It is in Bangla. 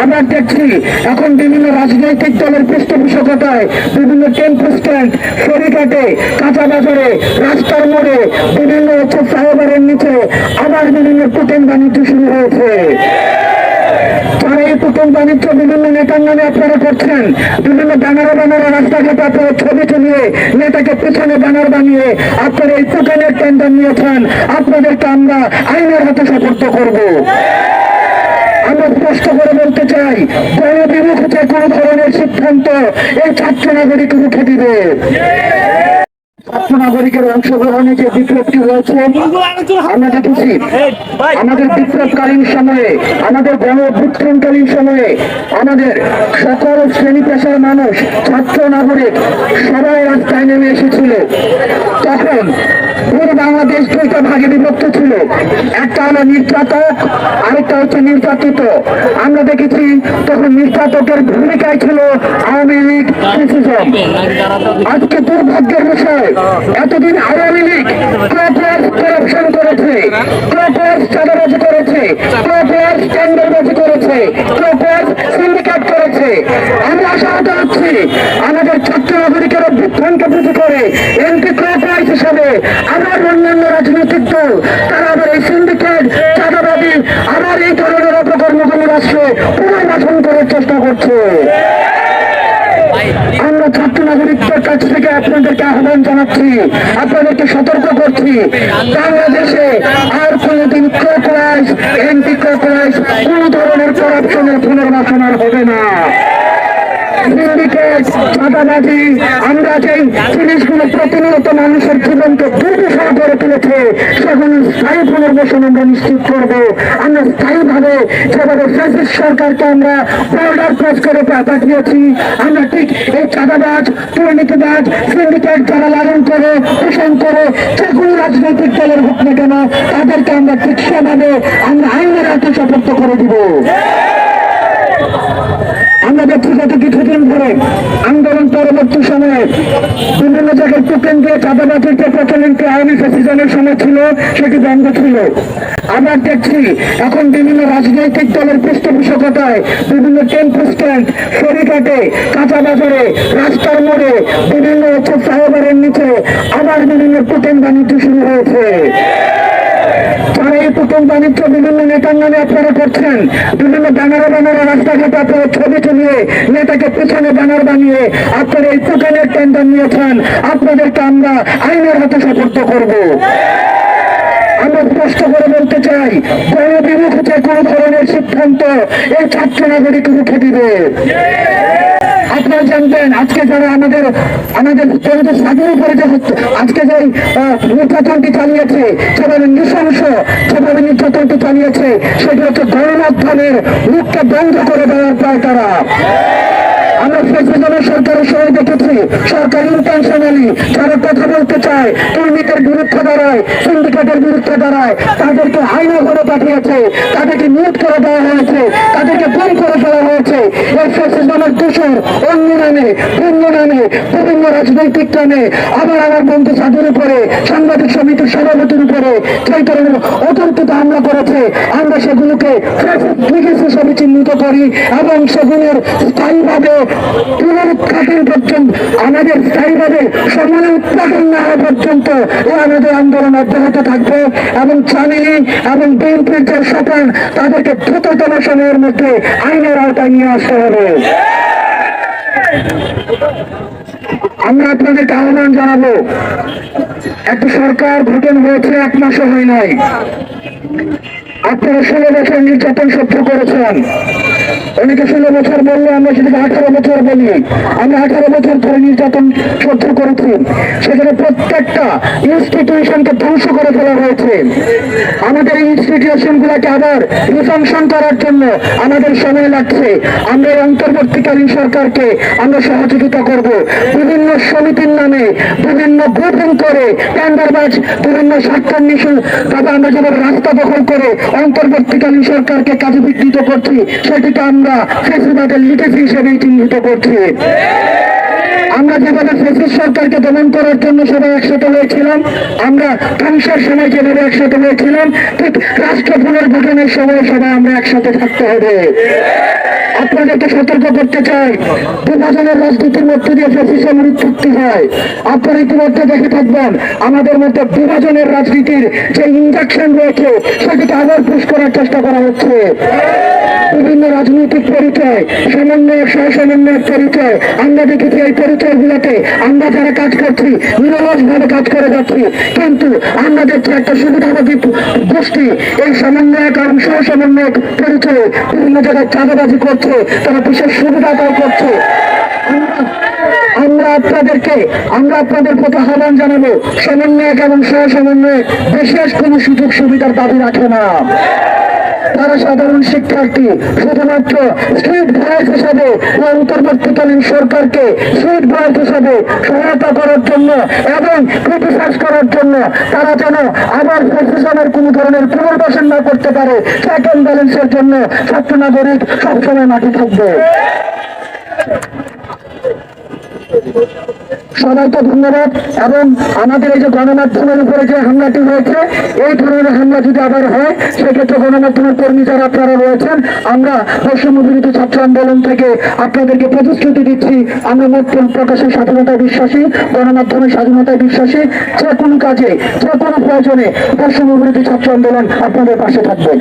আমরা দেখছি এখন বিভিন্ন রাজনৈতিক দলের পৃষ্ঠপোষকতায় বিভিন্ন টেম্পো স্ট্যান্ড, ফেরিঘাটে, কাঁচা বাজারে, রাস্তার মোড়ে, বিভিন্ন হচ্ছে ফ্লাইওভারের নিচে আবার বিভিন্ন টোকেন বাণিজ্য শুরু হয়েছে। এই বাণিজ্য বিভিন্ন আপনারা বিভিন্ন ছবি নেতাকে পেছনে ব্যানার বানিয়ে নিয়েছেন, আপনাদেরকে আমরা আইনের হাতে সাপোর্ট করব। আমরা স্পষ্ট করে বলতে চাই গণবিমুখ যে কোনো ধরনের সিদ্ধান্ত এই ছাত্র নাগরিক রুখে দিবে। ছাত্র নাগরিকের অংশগ্রহণে যে বিপ্লবটি হয়েছে আমরা দেখেছি আমাদের বিপ্লবকালীন সময়ে, আমাদের গণ সময়ে, আমাদের সকল শ্রেণি পেশার মানুষ, ছাত্র নাগরিক, সবাই রাস্তায় নেমে এসেছিল। তখন পুরো বাংলাদেশ দুইটা ভাগে বিভক্ত ছিল। একটা হলো নির্যাতক, আরেকটা হচ্ছে নির্যাতিত। আমরা দেখেছি তখন নির্যাতকের ভূমিকায় ছিল আওয়ামী লীগ আজকে দুর্ভাগ্যের বিষয় এতদিন আওয়ামী লীগ প্রপার্স করাপশন করেছে প্রপার্স চাঁদাবাজি করেছে প্রপার্স টেন্ডারবাজি করেছে প্রপার্স সিন্ডিকেট করেছে। আমরা আশাহত হচ্ছি আমাদের ছাত্র নাগরিকের অভ্যুত্থানকে পুঁজি করে এমপি প্রপার্স হিসাবে আবার অন্যান্য রাজনৈতিক দল, তারা আবার এই সিন্ডিকেট চাঁদাবাজি, আবার এই ধরনের অপকর্মগুলো রাষ্ট্রে পুনর্বাসন করার চেষ্টা করছে। আমরা নাগরিকদের কাছ থেকে আপনাদেরকে আহ্বান জানাচ্ছি, আপনাদেরকে সতর্ক করছি। বাংলাদেশে আর কোনোদিন ক্রোকোলাইজ এন্টি ক্রোকোলাইজ কোন ধরনের করাপশনের পুনর্বাসন আর হবে না। মানুষের জীবনকে দুর্বিষহ আমরা ঠিক এই চাঁদাবাজ, দুর্নীতিবাজ, সিন্ডিকেট যারা লালন করে রাজনৈতিক দলের হোক না কেন, তাদেরকে আমরা ঠিক সেভাবে আমরা আইনের হাতে সতর্ক করে দিব। আন্দোলন পরবর্তী সময়ে বিভিন্ন জায়গায় সময় ছিল, সেটি বন্ধ ছিল। দেখছি এখন বিভিন্ন রাজনৈতিক দলের পৃষ্ঠপোষকতায় বিভিন্ন টেম্পো স্ট্যান্ড ফেরিঘাটে কাঁচা বাজারে, রাস্তার মোড়ে, বিভিন্ন হচ্ছে ফ্লাইওভারের নিচে আবার বিভিন্ন টোকেন বাণিজ্য শুরু হয়েছে। তারা বিভিন্ন আপনারা বিভিন্ন ছবি নেতাকে ব্যানার বানিয়ে আপনারা নিয়েছেন। আপনাদেরকে আমরা আইনের হাতে করব। আমরা স্পষ্ট করে বলতে চাই কোনো সিদ্ধান্ত এই ছাত্র নাগরিক রুখে দিবে। আপনারা জানবেন, আজকে যারা আমাদের আমাদের আমাদের স্বাধীন উপরে যে হচ্ছে- আজকে যে নির্যাতনটি চালিয়েছে, যেভাবে নৃশংস, যেভাবে নির্যাতনটি চালিয়েছে, সেটি হচ্ছে গণমাধ্যমের মুখকে বন্ধ করে দেওয়ার প্রায় তারা। আমরা ফেসিজমের সরকারের সময় দেখেছি, সরকার ইন্টেনশনালি যারা কথা বলতে চায়, দুর্নীতির বিরুদ্ধে দাঁড়ায় সিন্ডিকেটের বিরুদ্ধে দাঁড়ায়, তাদেরকে আইনে করে পাঠিয়েছে, তাদেরকে মিউট করে দেওয়া হয়েছে, তাদেরকে গুম করে দেওয়া হয়েছে। এই ফেসিজমের দূষণ অন্য নামে, ভিন্ন নামে, বিভিন্ন রাজনৈতিক নামে আবার আমার বন্ধু সাধুর উপরে, সাংবাদিক সমিতির সভাপতির উপরে সেই ধরনের অতর্কিত হামলা করেছে, আমরা সেগুলোকে ফ্যাসিস্ট হিসেবে চিহ্নিত করি এবং সেগুলোর স্থায়ীভাবে পুনরুৎপাদন পর্যন্ত, আমাদের স্থায়ীভাবে সময় উৎপাদন না হওয়া পর্যন্ত আমাদের আন্দোলন অব্যাহত থাকবে এবং চামিলি এবং বিএনপির যে সফল, তাদেরকে দ্রুততম সময়ের মধ্যে আইনের আওতায় নিয়ে আমরা আপনাদেরকে আহ্বান জানাব একটা সরকার ভোটেন হয়েছে এক মাসও হয় নাই। আপনারা ষোলো বছর নির্যাতন সহ্য করেছেন। অনেকে ষোলো বছর বললে, আমরা সেটাকে আঠারো বছর বলি। আমরা আঠারো বছর ধরে নির্যাতন সহ্য করেছি। সেখানে প্রত্যেকটা ইনস্টিটিউশনকে ধ্বংস করে ফেলা হয়েছে। আমাদের ইনস্টিটিউশন গুলাকে আবার রিফাংশন করার জন্য আমাদের সময় লাগছে। আমরা অন্তর্বর্তীকালীন সরকারকে আমরা সহযোগিতা করব। বিভিন্ন সমিতির নামে বিভিন্ন গ্রুপিং করে টেন্ডারবাজ বিভিন্ন স্বার্থান্বেষণ তবে আমরা যেভাবে রাস্তা দখল করে অন্তর্বর্তীকালীন সরকারকে কাজে বিঘ্নিত করছি সেটিকে আমরা ফেসিবাদের লিটেসি হিসেবেই চিহ্নিত করছি। আমরা যেভাবে ফেসিস সরকারকে দমন করার জন্য সবাই একসাথে হয়েছিলাম, আমরা ধ্বংসের সময় যেভাবে একসাথে হয়েছিলাম, ঠিক রাষ্ট্র পুনর্গঠনের সময় সবাই আমরা একসাথে থাকতে হবে। আপনাদেরকে সতর্ক করতে চাই, বিভাজনের রাজনীতির মধ্যে দিয়ে ফ্যাসিজমের উৎপত্তি হয়। আপনারা ইতিমধ্যে দেখে থাকবেন, আমাদের মধ্যে বিভাজনের রাজনীতির যে ইঞ্জেকশন রয়েছে, সেটিকে আবার পুশ করার চেষ্টা করা হচ্ছে। বিভিন্ন রাজনৈতিক পরিচয়, সমন্বয়ক সহ সমন্বয়ের পরিচয়, আমরা দেখেছি এই পরিচয়গুলোতে আমরা যারা কাজ করছি নিরলস ভাবে কাজ করে যাচ্ছি, কিন্তু আমরা দেখছি একটা সুবিধাবাদী গোষ্ঠী, এই সমন্বয়ক সহ সমন্বয়ক পরিচয়ে বিভিন্ন জায়গায় চাঁদাবাজি করছে, তারা বিশেষ সুবিধাটাও করছে। আমরা- আমরা আপনাদেরকে, আমরা আপনাদের প্রতি আহ্বান জানাব, সমন্বয়ক এবং সহ সমন্বয়ক বিশেষ কোনো সুযোগ সুবিধার দাবি রাখে না। তারা সাধারণ শিক্ষার্থী, শুধুমাত্র স্ট্রিট ভয়েস হিসাবে অন্তর্বর্তীকালীন সরকারকে স্ট্রিট ভয়েস হিসাবে সহায়তা করার জন্য এবং ক্রিটিসাইজ করার জন্য তারা যেন আবার ফ্যাসিজমের কোনো ধরনের পুনর্বাসন না করতে পারে চেক অ্যান্ড ব্যালেন্সের জন্য ছাত্র নাগরিক সবসময় মাঠে থাকবে। সবাইকে ধন্যবাদ। এবং আমাদের এই যে গণমাধ্যমের উপরে যে হামলাটি হয়েছে, এই ধরনের হামলা যদি আবার হয়, সেক্ষেত্রে গণমাধ্যমের কর্মী যারা আপনারা রয়েছেন, আমরা বৈষম্য বিরোধী ছাত্র আন্দোলন থেকে আপনাদেরকে প্রতিশ্রুতি দিচ্ছি। আমরা মত প্রকাশের স্বাধীনতায় বিশ্বাসী, গণমাধ্যমের স্বাধীনতায় বিশ্বাসী। যে কোনো কাজে, যে কোনো প্রয়োজনে বৈষম্য বিরোধী ছাত্র আন্দোলন আপনাদের পাশে থাকবে।